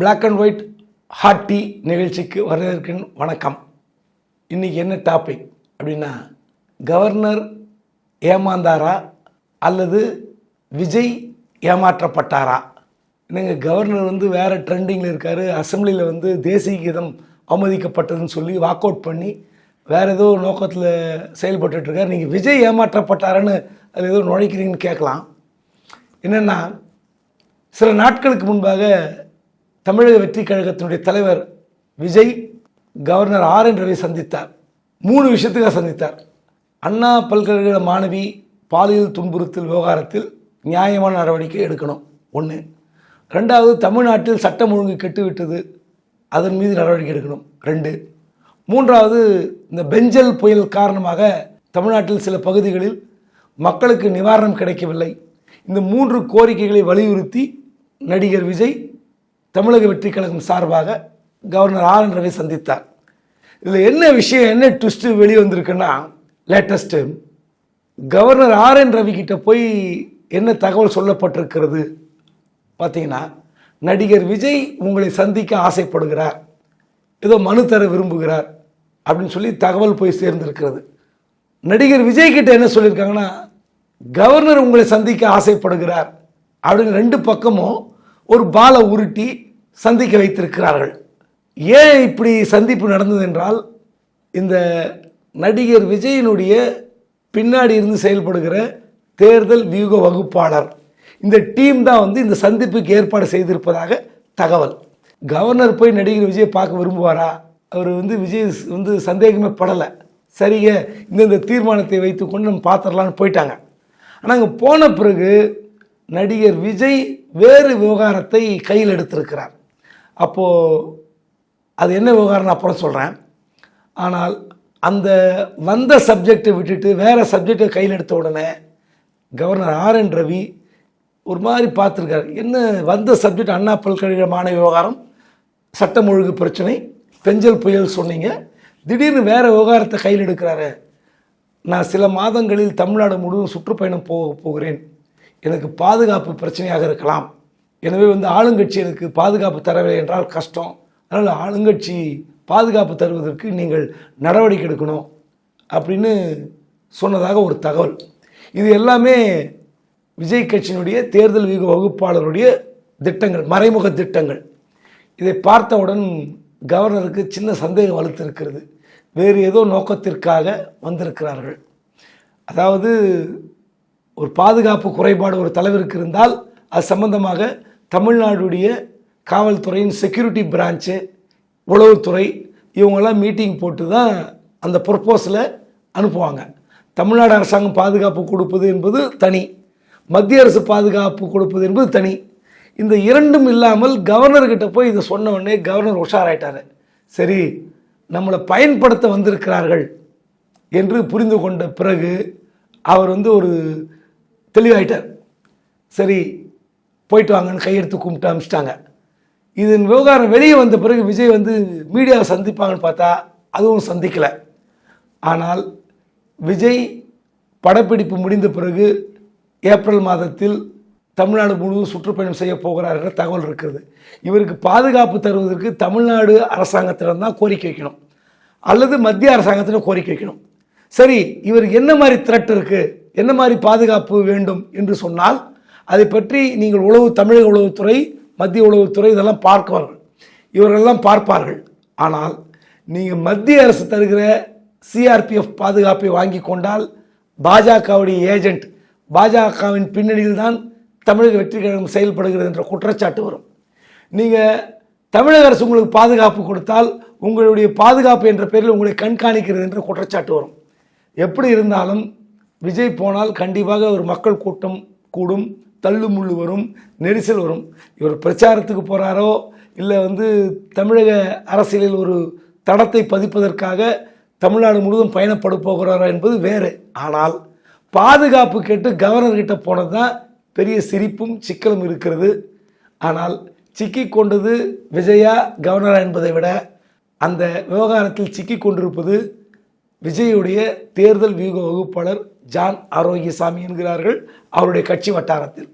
Black and white hot tea நிகழ்ச்சிக்கு வரவேற்கின் வணக்கம். இன்றைக்கி என்ன டாபிக் அப்படின்னா கவர்னர் ஏமாந்தாரா அல்லது விஜய் ஏமாற்றப்பட்டாரா? என்னங்க கவர்னர் வந்து வேறு ட்ரெண்டிங்கில் இருக்கார். அசம்பிளியில் வந்து தேசிய கீதம் அவமதிக்கப்பட்டதுன்னு சொல்லி வாக் அவுட் பண்ணி வேறு ஏதோ நோக்கத்தில் செயல்பட்டுருக்கார் நீங்கள் விஜய் ஏமாற்றப்பட்டாரான்னு அதில் ஏதோ நுழைக்கிறீங்கன்னு கேட்கலாம். என்னென்னா சில நாட்களுக்கு முன்பாக தமிழக வெற்றி கழகத்தினுடைய தலைவர் Vijay governor R N Ravi சந்தித்தார். மூணு விஷயத்துக்காக சந்தித்தார். அண்ணா பல்கலைக்கழக மாணவி பாலியல் துன்புறுத்தல் விவகாரத்தில் நியாயமான நடவடிக்கை எடுக்கணும். ஒன்று ரெண்டாவது தமிழ்நாட்டில் சட்டம் ஒழுங்கு கெட்டுவிட்டது. அதன் மீது நடவடிக்கை எடுக்கணும். ரெண்டு. மூன்றாவது இந்த பெஞ்சல் புயல் காரணமாக தமிழ்நாட்டில் சில பகுதிகளில் மக்களுக்கு நிவாரணம் கிடைக்கவில்லை. இந்த மூன்று கோரிக்கைகளை வலியுறுத்தி நடிகர் விஜய் தமிழக வெற்றி கழகம் சார்பாக கவர்னர் ஆர் என் ரவி சந்தித்தார். இதில் என்ன விஷயம் என்ன ட்விஸ்ட்டு வெளியே வந்திருக்குன்னா latest governor R N Ravi கிட்ட போய் என்ன தகவல் சொல்லப்பட்டிருக்கிறது? பார்த்தீங்கன்னா நடிகர் விஜய் உங்களை சந்திக்க ஆசைப்படுகிறார். ஏதோ மனு தர விரும்புகிறார் அப்படின்னு சொல்லி தகவல் போய் சேர்ந்திருக்கிறது. நடிகர் விஜய் கிட்ட என்ன சொல்லியிருக்காங்கன்னா கவர்னர் உங்களை சந்திக்க ஆசைப்படுகிறார் அப்படின்னு ரெண்டு பக்கமும் ஒரு பாலை உருட்டி சந்திக்க வைத்திருக்கிறார்கள். ஏன் இப்படி சந்திப்பு நடந்தது என்றால் இந்த நடிகர் விஜயனுடைய பின்னாடி இருந்து செயல்படுகிற தேர்தல் வியூக வகுப்பாளர். இந்த டீம் தான் வந்து இந்த சந்திப்புக்கு ஏற்பாடு செய்திருப்பதாக தகவல். கவர்னர் போய் நடிகர் விஜய் பார்க்க விரும்புவாரா? அவர் வந்து விஜய் வந்து சந்தேகமே படலை. சரிங்க இந்தந்த தீர்மானத்தை வைத்துக்கொண்டு நம்ம பார்த்துடலான்னு போயிட்டாங்க. ஆனால் அங்கே போன பிறகு நடிகர் விஜய் வேறு விவகாரத்தை கையில் எடுத்திருக்கிறார். அப்போது அது என்ன விவகாரம்னு அப்புறம் சொல்கிறேன் ஆனால் அந்த வந்த சப்ஜெக்டை விட்டுட்டு வேறு சப்ஜெக்டை கையில் எடுத்த உடனே கவர்னர் ஆர் என் ரவி ஒரு மாதிரி பார்த்துருக்காரு. என்ன வந்த சப்ஜெக்ட் அண்ணா பல்கலைக்கழக மாணவ விவகாரம் சட்டம் ஒழுங்கு பிரச்சனை பெஞ்சல் புயல் சொன்னீங்க திடீர்னு வேறு விவகாரத்தை கையில் எடுக்கிறாரு. நான் சில மாதங்களில் தமிழ்நாடு முழுவதும் சுற்றுப்பயணம் போக போகிறேன். எனக்கு பாதுகாப்பு பிரச்சனையாக இருக்கலாம். எனவே வந்து ஆளுங்கட்சி எனக்கு பாதுகாப்பு தரவில்லை என்றால் கஷ்டம். அதனால் ஆளுங்கட்சி பாதுகாப்பு தருவதற்கு நீங்கள் நடவடிக்கை எடுக்கணும் அப்படின்னு சொன்னதாக ஒரு தகவல். இது எல்லாமே விஜய் கட்சியினுடைய தேர்தல் வீக வகுப்பாளருடைய திட்டங்கள் மறைமுக திட்டங்கள். இதை பார்த்தவுடன் கவர்னருக்கு சின்ன சந்தேகம் வலுத்திருக்கிறது வேறு ஏதோ நோக்கத்திற்காக வந்திருக்கிறார்கள். அதாவது ஒரு பாதுகாப்பு குறைபாடு ஒரு தலைவருக்கு இருந்தால் அது சம்பந்தமாக தமிழ்நாடுடைய காவல்துறையின் செக்யூரிட்டி பிரான்ச்சு உளவுத்துறை இவங்கெல்லாம் மீட்டிங் போட்டு தான் அந்த ப்ரொப்போஸலை அனுப்புவாங்க. தமிழ்நாடு அரசாங்கம் பாதுகாப்பு கொடுப்பது என்பது தனி. மத்திய அரசு பாதுகாப்பு கொடுப்பது என்பது தனி. இந்த இரண்டும் இல்லாமல் கவர்னர்கிட்ட போய் இதை சொன்ன உடனே கவர்னர் உஷாராயிட்டார். சரி நம்மளை பயன்படுத்த வந்திருக்கிறார்கள் என்று புரிந்து கொண்ட பிறகு அவர் வந்து ஒரு தெளிவாயிட்டார். சரி போயிட்டு வாங்கன்னு கையெடுத்து கும்பிட்டு அனுப்பிச்சிட்டாங்க இதன் விவகாரம் வெளியே வந்த பிறகு விஜய் வந்து மீடியாவை சந்திப்பாங்கன்னு பார்த்தா அதுவும் சந்திக்கலை. ஆனால் விஜய் படப்பிடிப்பு முடிந்த பிறகு ஏப்ரல் மாதத்தில் தமிழ்நாடு முழுவதும் சுற்றுப்பயணம் செய்ய போகிறார் என்ற தகவல் இருக்கிறது. இவருக்கு பாதுகாப்பு தருவதற்கு தமிழ்நாடு அரசாங்கத்திடம் தான் கோரிக்கை வைக்கணும். அல்லது மத்திய அரசாங்கத்திடம் கோரிக்கை வைக்கணும். சரி இவருக்கு என்ன மாதிரி த்ரெட் இருக்குது என்ன மாதிரி பாதுகாப்பு வேண்டும் என்று சொன்னால் அதை பற்றி நீங்கள் உளவு தமிழக உளவுத்துறை மத்திய உளவுத்துறை இதெல்லாம் பார்க்குவார்கள் இவர்களெல்லாம் பார்ப்பார்கள். ஆனால் நீங்கள் மத்திய அரசு தருகிற சிஆர்பிஎஃப் பாதுகாப்பை வாங்கி கொண்டால் பாஜகவுடைய ஏஜென்ட் பாஜகவின் பின்னணியில் தான் தமிழக வெற்றி கழகம் செயல்படுகிறது என்ற குற்றச்சாட்டு வரும். நீங்கள் தமிழக அரசு உங்களுக்கு பாதுகாப்பு கொடுத்தால் உங்களுடைய பாதுகாப்பு என்ற பெயரில் உங்களை கண்காணிக்கிறது என்ற குற்றச்சாட்டு வரும். எப்படி இருந்தாலும் விஜய் போனால் கண்டிப்பாக ஒரு மக்கள் கூட்டம் கூடும் தள்ளு முள்ளு வரும் நெரிசல் வரும். இவர் பிரச்சாரத்துக்கு போகிறாரோ இல்லை வந்து தமிழக அரசியலில் ஒரு தடத்தை பதிப்பதற்காக தமிழ்நாடு முழுவதும் பயணப்பட போகிறாரோ என்பது வேறு. ஆனால் பாதுகாப்பு கேட்டு கவர்னர்கிட்ட போனது தான் பெரிய சிரிப்பும் சிக்கலும் இருக்கிறது. ஆனால் சிக்கி கொண்டது விஜயா கவர்னரா என்பதை விட அந்த விவகாரத்தில் சிக்கி கொண்டிருப்பது விஜயுடைய தேர்தல் வியூக வகுப்பாளர் ஜான் ஆரோக்கியசாமி என்கிறார்கள் அவருடைய கட்சி வட்டாரத்தில்.